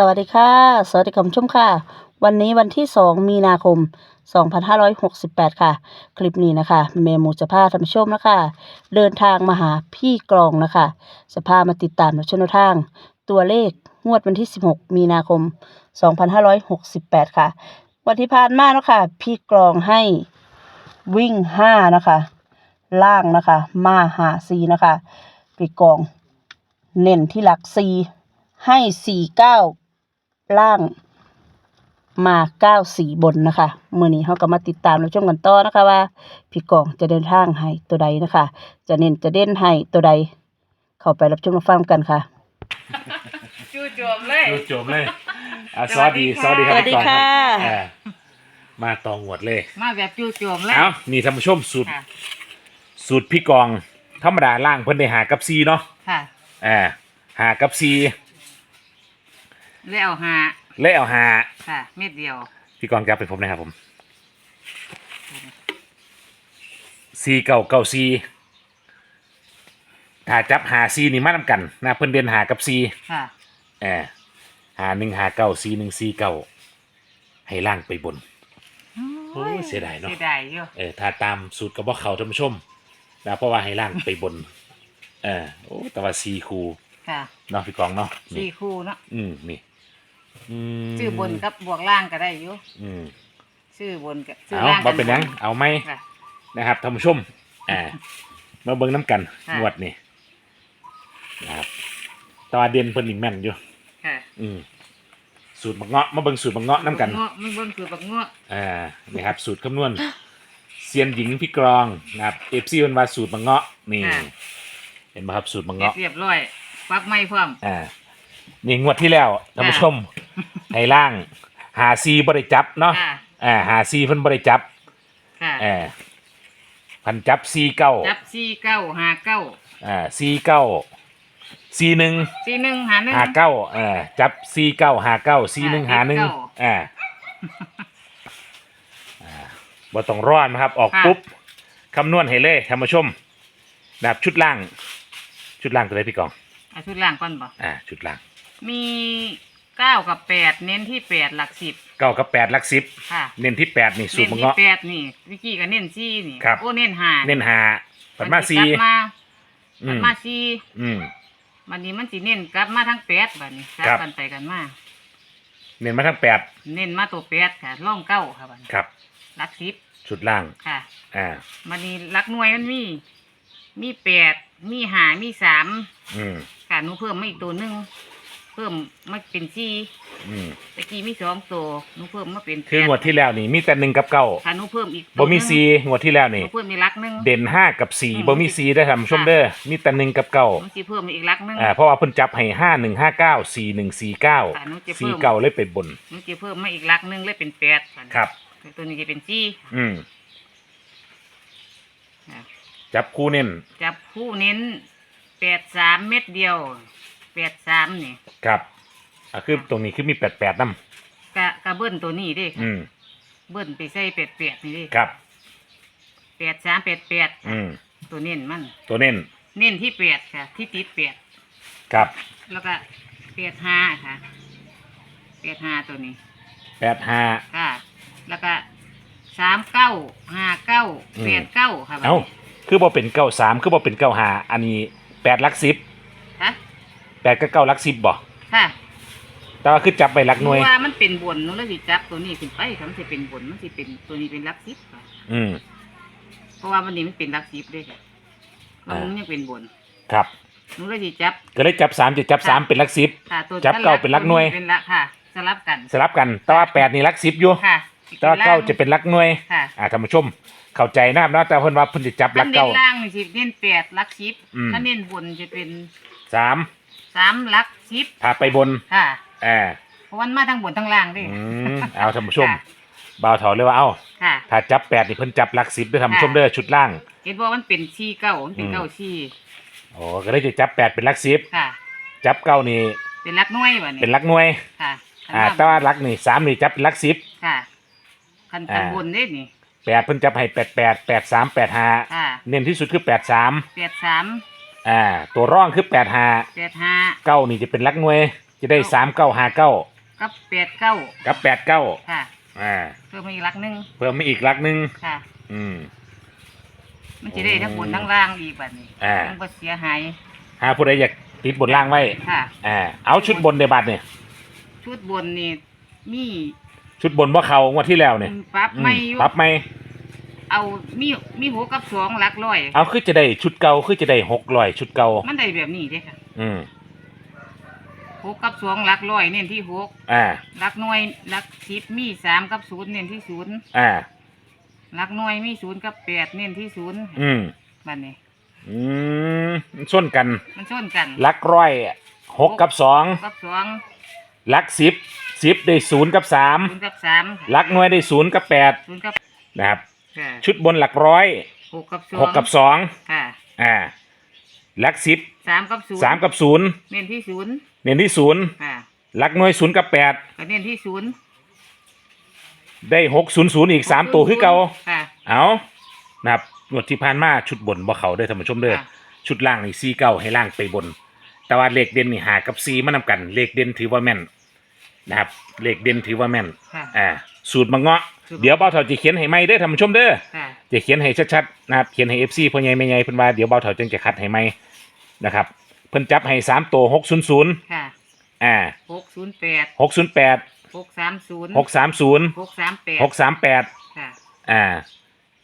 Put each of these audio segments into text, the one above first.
สวัสดีค่ะ สวัสดีคุณผู้ชมค่ะ วันนี้วันที่ 2 มีนาคม 2568 ค่ะ คลิปนี้นะคะ เมมูจะพาท่านผู้ชมนะคะ เดินทางมาหาพี่กรองนะคะจะพามาติดตามชนทาง ตัวเลขงวดวันที่ 16 มีนาคม 2568 ค่ะ วันที่ผ่านมาเนาะค่ะ พี่กรองให้วิ่ง 5 นะคะ ล่างนะคะ มาหาซีนะคะ พี่กรอง เน้นที่หลักซีให้สี่เก้า ล่างมาเก้าสี่บนนะคะเมื่อนี้เขาก็มาติดตามรับชมกันต่อนะคะว่า พี่กองจะเดินทางให้ตัวใดนะคะ จะเน้นจะเด่นให้ตัวใด เข้าไปรับชมรับฟังกันค่ะ จู่โจมเลยดูจมเลยอะสสวัวัสสดีดีค่ะสวัสดีครับสวัสดีพี่กองค่ะ รับอ่ามาตองหวดเลย มาแบบจู่โจมเลย เอ้านี่ท่านผู้ชมสูตรค่ะ สูตรพี่กอง ธรรมดาล่างเพิ่นได้หากับซีเนาะค่ะ อ่าหากับซี แล้วหาและเอาหาค่ะเม็ดเดียวพี่กองจับเป็นผมนะครับผมซีเก่าเก่าซีถ้าจับหาซีนี่มานำกันนะเพิ่นเด่นหากับซีค่ะเออหาหนึ่งหาเก้าซีหนึ่งซีเก้าให้ล่างไปบน โอ้ยเสียดายเนอะ เสียดายอยู่เออถ้าตามสูตรกับว่าเขาท่านผู้ชมนะเพราะว่าให้ล่างไปบน เออโอ้แต่ว่าซีคูค่ะเนาะพี่กองเนาะสี่นี่คู่เนาะอืมนี่อื มชื่อบนกับบวกล่างก็ได้อยู่อืมชื่อบนกับชื่อเอาล่างบ่เป็นหยังเอาไหมค่ะ นะครับท่านผู้ชมอ่ามาเบิ่งน้ำกันค่ะ งวดนี่นะครับแตว่าเด่นเพิ่นอีกแม่นอยู่ ค่ะอืมสูตรบักเงาะมาเบิ่งสูตรบักเงาะน้ำกัน บัเงาะมันบนคือบักเงาะอ่านี่ครับสูตรคำนวณเซียนหญิงพี่กรองนะครับเอฟซีมันว่าสูตรบักเงาะนี่ เห็นไหมครับสูตรบักเสร็จเงาะเรียบร้อยปักไม้พร้อมอ่า นี่งวดที่แล้วท่านผู้ชมให้ล่างหาซีบริจับเนาะค่ะอ่าหาซีเพิ่นบริจับค่ะอ่าพันจับซีเก้าจับสี่เก้าหาเก้าอ่าซีเก้าซีหนึ่งสี่หนึ่งหาหนึ่ง หาเก้าอ่าจับซีเก้าหาเก้าซีหนึ่งหาหนึ่งเก้าอ่าอ่าบ่ต้องร้อนนะครับ ออกปุ๊บคำนวณให้เลยท่านผู้ชมแบบชุดล่าง ชุดล่างตัวไหนพี่กอง เอาชุดล่างก่อนบ่อ่าชุดล่าง มีเก้ากับแปดเน้นที่แปดหลักสิบเก้ากับแปดหลักสิบค่ะเน้นที่แปดนี่สูเน้ตรนมังที่เงาะ แปดนี่วิกี้ก็เน้นซี่นี่ครับ โอ้เน้นหาเน้นหาปันมาซีนสิกลับมาอืมันมมาซี่อืมวันนี้มันสิเน้นกลับมาทั้งแปดบัดนี้กลับครับ กันไปกันมาเน้นมาทั้งแปดเน้นมาตัวแปดค่ะร่องเก้าค่ะบัดนี้ครับหลักสิบชุดล่าง ค่ะ อ่าวันนี้หลักหน่วยมันมี มีแปดมีหามีสามอืมค่ะหนูเพิ่มมาอีกตัวหนึ่งเพิ่มมาเป็นซี่อืมตะกี้มีสองตัวหนูเพิ่มมาเป็นคืองวดแปที่แล้วนี่มีแต่หนึ่งกับเก้าค่ะหนูเพิ่มอีกบ่มีตัวหนึ่งซีงวดที่แล้วหนี่ นูเพิ่มมีหลักหนึ่งเด่นห้ากับสี่อืม บ่มีซีได้อทำชมเด้อมีแต่หนึ่งกับเก้าหนูสิเพิ่มอีกหลักหนึ่งอ่าเพราะว่าเพิ่นจับให้ห้าหนึ่งห้าเก้าสี่หนึ่งสี่เก้าค่ะหนูจะเพิ่สี่ม เก้าเลยไปบน หนูจะเพิ่มมาอีกหลักหนึ่งเลยเป็นแปดค่ะครับตัวนี้จะเป็นซี่อืมค่ะจับคู่เน้นจับคู่เน้นแปดสามเม็ดเดียว แปดสามนี่ครับอ่าคือตรงนี้คือมีแปดแปดน้กะกะเบิ้ลตัวนี้เด้ำค่ะอืมเบิ้ลไปใส่แปดแปดนี่เด้ครับ แปดสามแปดแปดอืมตัวเน้นมัน ตัวเน้นเน้นที่แปดค่ะ ที่ติดแปดครับแล้วก็แปดห้าค่ะแปดห้าตัวนี้ แปดห้า ค่ะ แล้วก็สามเก้าห้าเก้าอืม แปดเก้าค่ะบัดเอ้านี้คือบ่เป็นเก้าสามคือบ่เป็นเก้าห้าอันนี้แปดหลักสิบฮะแป ดกับเก้าหลักสิบบ่ค่ะแต่ว่าคือจับไปหลักหน่วย ว่ามันเป็นบนนู้นแล้วสิจับตัวนี้ขึ้นไปค่ะมันสิเป็นบนมันสิเป็นตัวนี้เป็นหลักสิบค่ะอืม เพราะว่าวันนี้มันเป็นหลักสิบด้วยค่ะมันอ่า ยังเป็นบนครับ นู้นแล้วสิจับ ก็เลยจับสามจะจับสามเป็นหลักสิบ ค่ะ ตัวจับเก้าเป็นหลักหน่วย เป็นหลักค่ะสลับกันสลับกัน แต่ว่าแปดนี่หลักสิบอยู่ ค่ะแต่ว่าเก้าจะเป็นหลักหน่วย ค่ะอ่าท่านผู้ชม เข้าใจนะครับเนาะแต่เพิ่นว่าเพิ่นจะจับหลัถ้ากเน้เก้า นล่างนี่สิเน้นแปดหลักสิบอืม ถ้าเน้นบนจะเป็นสาม สามหลักสิบพาไปบนค่ะอ่าเพราะวันมาทั้งบนทั้งล่างด้วยอืมเอาท่านผู้ชมค่ะบ่าวเถาเลยว่าเอ้าค่ะ ถ้าจับแปดนี่เพิ่นจับหลักสิบด้วยท่านผู้ชมเด้อชุดล่าง เห็นว่ามันเป็นชีเก้ามันเป็นอืม เก้าชีโอ้ก็เลยจะจับแปดเป็นหลักสิบค่ะ จับเก้านี่เป็นหลักหน่วยบ่นี่เป็นหลักหน่วย ค่ะอ่าแต่ว่าหลักนี่สามนี่จับเป็นหลักสิบ ค่ะคันอ่า คันบนได้นี่แปดเพิ่นจับให้แปดแปดแปดสามแปดห้าค่ะเน้นที่สุดคือแปดสามแปดสาม อ่า ตัวร่องคือแปดห้าแปดห้าเก้านี่จะเป็นหลักหน่วย จะได้สามเก้าห้าเก้ากับแปดเก้ากับแปดเก้าค่ะอ่าเพิ่มมาอีกหลักหนึ่งเพิ่มมาอีกหลักหนึ่งค่ะ อืม มันจะได้ทั้งบนทั้งล่างอีกแบบนี้อ่า มันก็เสียหายหาผู้ใดอยากติดบนล่างไว้ค่ะ อ่าเอาชุดบนในบัตรเนี่ยชุดบนนี่มีชุดบนว่าเขางวดที่แล้วเนี่ยปรับอืมไม่อยู่ปรับไหม เอามีมีหัวกับสองหลักร้อย เอาคือจะได้ชุดเก่าคือจะได้หกร้อยชุดเก่ามันได้แบบนี้เด้ค่ะอืมหกกับสองหลักร้อยเน้นที่หกอ่า หลักหน่วยหลักสิบมีสามกับศูนย์เน้นที่ศูนย์อ่า หลักหน่วยมีศูนย์กับแปดเน้นที่ศูนย์อืมบัดนี้ อืมส้นกันมันชนกันหลักร้อยหกกับสองกับสองหลักสิบสิบได้ศูนย์กับสามศูนย์กับสามหลักหน่วยได้ศูนย์กับแปดศูนย์กับนะครับ ค่ะชุดบนหลักร้อยหกกับสองหกกับสองค่ะอ่าหลักสิบสามกับศูนย์สามกับศูนย์เน้นที่ศูนย์เน้นที่ศูนย์ค่ะหลักหน่วยศูนย์กับแปดก็เน้นที่ศูนย์ได้หกศูนย์ศูนย์อีกสามตัวคือเก่าค่ะเอานะครับงวดที่ผ่านมาชุดบนบ่เขาได้อท่านผู้ชมเด้อค่ะชุดล่างนี่ซีเก้าให้ล่างไปบน แต่ว่าเลขเด่นนี่หากับซีมานำกัน เลขเด่นถือว่าแม่น นะครับเลขเด่นถือว่าแม่น ค่ะ อ่า สูตรมะเงาะ สูตร เดี๋ยวเบาเถาจะเขียนให้ไหมเด้อท่านผู้ชมเด้อ ค่ะ จะเขียนให้ชัดๆนะครับ เขียนให้เอฟซีพ่อใหญ่แม่ใหญ่เพิ่นว่าเดี๋ยวเบาเถาจึงจะคัดให้ไหมนะครับ เพิ่นจับให้สามตัวหกศูนย์ศูนย์ค่ะอ่าหกศูนย์แปดหกศูนย์แปดหกสามศูนย์หกสามศูนย์หกสามแปดหกสามแปดค่ะอ่า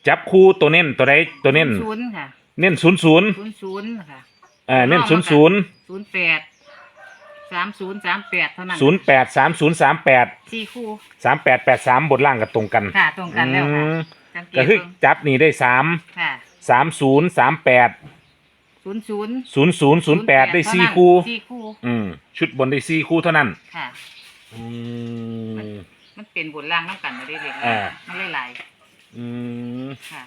จับคู่ตัวเน้นตัวใดตัวเน้น ศูนย์ค่ะเน้นศูนย์ศูนย์ศูนย์ศูนย์ค่ะ อ่า เน้นศูนย์ศูนย์ศูนย์แปด สามศูนย์สามแปดเท่านั้นศูนย์แปดสามศูนย์สามแปดสี่คู่สามแปดแปดสามบนล่างกับตรงกันค่ะตรงกันแล้วค่ะอืมสังเกก็ตคือเบิ่งจับนี่ได้สามค่ะสามศูนย์สามแปดศูนย์ศูนย์ศูนย์ศูนย์ศูนย์แปดได้เท่าสี่นั้นคู่ สี่คู่อืม ชุดบนได้สี่คู่เท่านั้น ค่ะ อืม มันเป็นบนล่างน้ำกันมาได้เลยอ่า มันหลายอืมๆค่ะ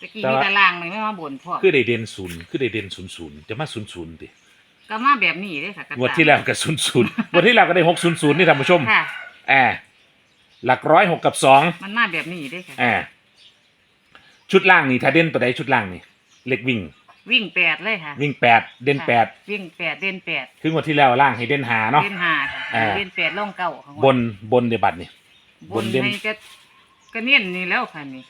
ตะกี้แต่มีว่าแตารางเลยไม่มาบนพ่อคือได้เด่นศูนย์คือได้เด่นศูนย์ศูนย์จะมาศูนย์ศูนย์ดิ ก็มาแบบนี้เลยค่ะกระงวดที่แล้วก็ศูนย์ศูนย์งวดที่แล้วก็ได้หกศูนย์ศูนย์นี่ท่านผู้ชมค่ะอ่าหลักร้อยหกกับสองมันมาแบบนี้เลยค่ะอ่าชุดล่างนี่ถ้าเด่นตัวใดชุดล่างนี่เล็กวิ่ง วิ่งแปดเลยค่ะวิ่งแปดเด่นค่ะแปดวิ่งแปดเด่นแปดคืองวดที่แล้วล่างให้เด่นหาเนาะ เด่นห้าค่ะอ่า เด่นแปดล่องเก้าของบนบนในบัตรนี่บบนนเด่น ให้ก็ก็เน้นนี่แล้วค่ะนี่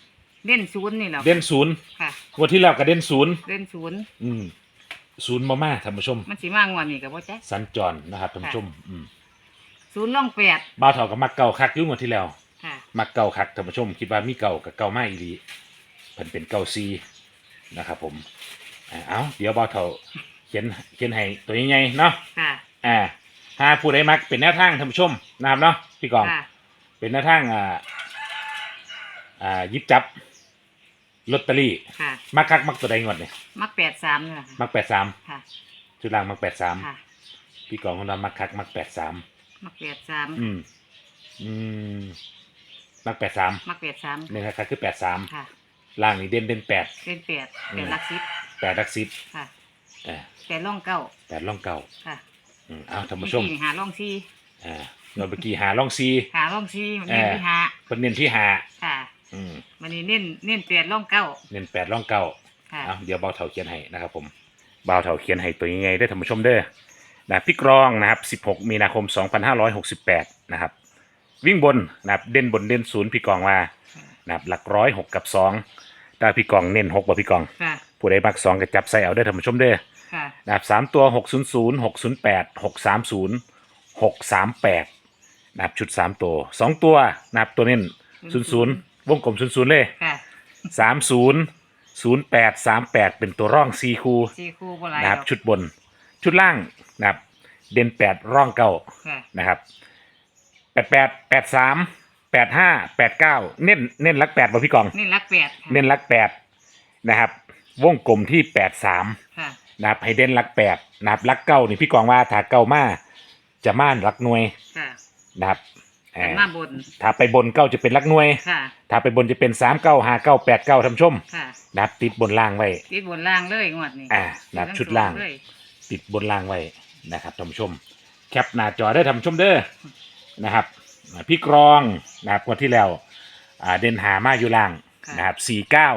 เด่นศูนย์นี่แล้วเด่นศูนย์ค่ะ งวดที่แล้วก็เด่นศูนย์เด่นศูนย์อืม ศูนย์มาม่าท่านผู้ชม มันสีมากกว่านี่กับว่าจ๊ะสัญจรนะครับท่านผู้ชมอืมศูนย์ล่องแปดบ้าวเถากับมักเก่าคักอยุ่งวดที่แล้ว ค่ะ มักเก่าคักท่านผู้ชม คิดว่ามีเก่ากับเก่ามาอีหลีเพิ่นเป็นเก่าซีนะครับผมอ่าเอาเดี๋ยวบ้าวเถาเขียนเขียนให้ตัวใหญ่ๆเนาะค่ะ อ่าหาผู้ใดมักเป็นแนวทางท่านผู้ชมนะครับเนาะพี่กอง ค่ะ เป็นแนวทางอ่า อ่าหยิบจับ ลอตเตอรี่ค่ะมักคักมักตัวใดงวดเนี่ยมักแปดสามนี่แหละค่ะมักแปดสามค่ะชุดล่างมักแปดสามค่ะพี่กองของเรามักคักมักแปดสามมักแปดสามอืมอืมมักแปดสามมักแปดสามเนี่ยครับคือแปดสามค่ะล่างนี่เด่นเด่นแปดเด่นแปดอืมแปดหลักสิบแปดลักซิบค่ะเอ่าแปดล่องเก้าแปดล่องเก่าค่ะอืมเอาท่านผู้ชมเอกี้หาล่องซีอ่าเราเมื่อกี้หาล่องซีหาล่องซีมันเอเน้นอที่หาเป็นเน้นที่หาค่ะ อืมมันนี่เน้นเน้นแปดล่องเก้าเน้นแปดล่องเก่าค่ะเอาเดี๋ยวเบาเถาเขียนให้นะครับผมเบาเถาเขียนให้ตัวยังไงได้อท่านผู้ชมเด้อนะพี่กรองนะครับ 16 มีนาคม 2568 นะครับ วิ่งบนนะครับเด่นบนเด่นศูนย์พี่กองว่านะครับหลักร้อยหกกับสองถ้าพี่กองเน้นหกบ่พี่กอง ค่ะผู้ใดมักสองก็จับใส่เอาได้อท่านผู้ชมเด้อ ค่ะนะครับสามตัวหกศูนย์ศูนย์หกศูนย์แปดหกสามศูนย์หกสามแปดนะครับชุดสามตัวสองตัวนะครับตัวเน้นศูนย์ศูนย์ วงกลมศูนย์ศูนย์เลยค่ะสามศูนย์ศูนย์แปดสามแปดเป็นตัวร่องซีคูซีคู่บ่หลายนะครับดอกชุดบน ชุดล่างนะครับ เด่นแปดร่องเก้าค่ะนะครับแปดแปดแปดสามแปดห้าแปดเก้าเน้นเน้นลักแปดบ่พี่กอง นี่รักแปดค่ะเน้นลักแปดนะครับ วงกลมที่แปดสาม ค่ะ นะครับให้เด่นลักแปดนะครับลักเก้านี่พี่กองว่าถ้าเก้ามาจะม่านลักหน่วยค่ะ นะครับเอ่แต่อมาบนถ้าไปบนเก้าจะเป็นลักหน่วย ค่ะ ถ้าไปบนจะเป็นสามเก้าห้าเก้าแปดเก้าทำชมค่ะนะครับติดบนล่างไว้ ติดบนล่างเลยงวดนี้อ่านับชุดล่างเลยติดบนล่างไว้นะครับท่านผู้ชม แคปหน้าจอได้ท่านผู้ชมเด้อนะครับอ่าพี่กรองนะครับงวันที่แล้วอ่าเด่นหามาอยู่ล่างค่ะ นะครับสี่เก้า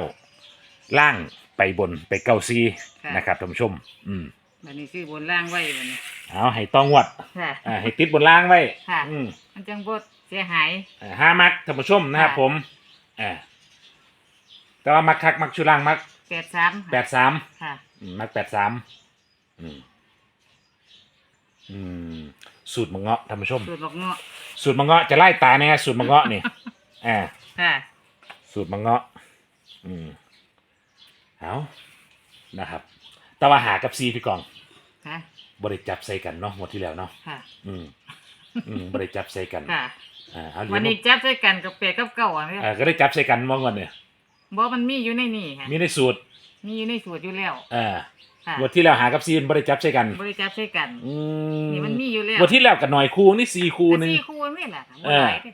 ล่างไปบนไปเก้าซีค่ะ นะครับท่านผู้ชม อืมบัดนี้ซื้อบนล่างไว้บัดนี้เอาให้ต้องวัดค่ะ อ่าให้ติดบนล่างไว้ค่ะ อืมมันจังบ่เสียหายอ่าห้ามักท่านผู้ชมนะครับค่ะ ผมอ่าแต่ว่ามักคักมักชุล่างมักแปดสามแปดสามค่ะ อืมมักแปดสามอืมอืมสูตรมะเงาะท่านผู้ชม สูตรบอกเงาะสูตรมะเงาะจะไล่ตาเนี่ยสูตรมะเงาะนี่ อ่า ค่ะ สูตรมะเงาะ อืมเอานะครับ แต่ว่าหากับซีพี่กองค่ะ บริจับใส่กันเนาะหมดที่แล้วเนาะ ค่ะ อืม อืมบริจับใส่กันค่ะ อ่าเอาเหรียวัญนนี้จับใส่กันกับแปดกับเก้าอะเนี่ยอ่าก็ได้จับใส่กันมองก่อนเนี่ยบ่มันมีอยู่ในนี่ค่ะมีในสูตรมีอยู่ในสูตรอยู่แล้วอ่าค่ะบทที่แล้วหากับซีนบริจับใส่กันบริจับใส่กัน อืมนี่มันมีอยู่แล้วบทที่แล้วกับหน่อยคูนี่สี่คูหนึ่ง สี่คู่นี่แหละค่ะบ่เออหลายเด้อ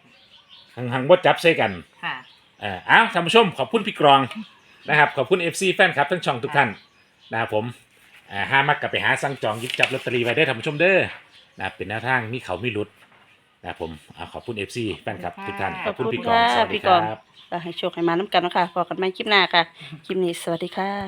หังหังบ่จับใส่กันค่ะอ่าอ้าวท่านผู้ชมขอบคุณพี่กรองนะครับ ขอบคุณ FC แฟนคลับทั้งช่องทุกท่านนะครับผมอ่าห้ามักกลับไปหาสั่งจองหยิบจับลอตเตอรี่ไว้ได้อท่านผู้ชมเด้อ นะครับเป็นแนวทางมีเขามีหลุดนะครับผมอ่าขอบคุณ FC แฟนคลับทุกท่านขอบคุณพี่กรองสวัสดีพี่คกรองรับ ก็ให้โชคให้มาน้ำกันเนาะคะพอกันไม่คลิปหน้าค่ะ คลิปนี้สวัสดีค่ะ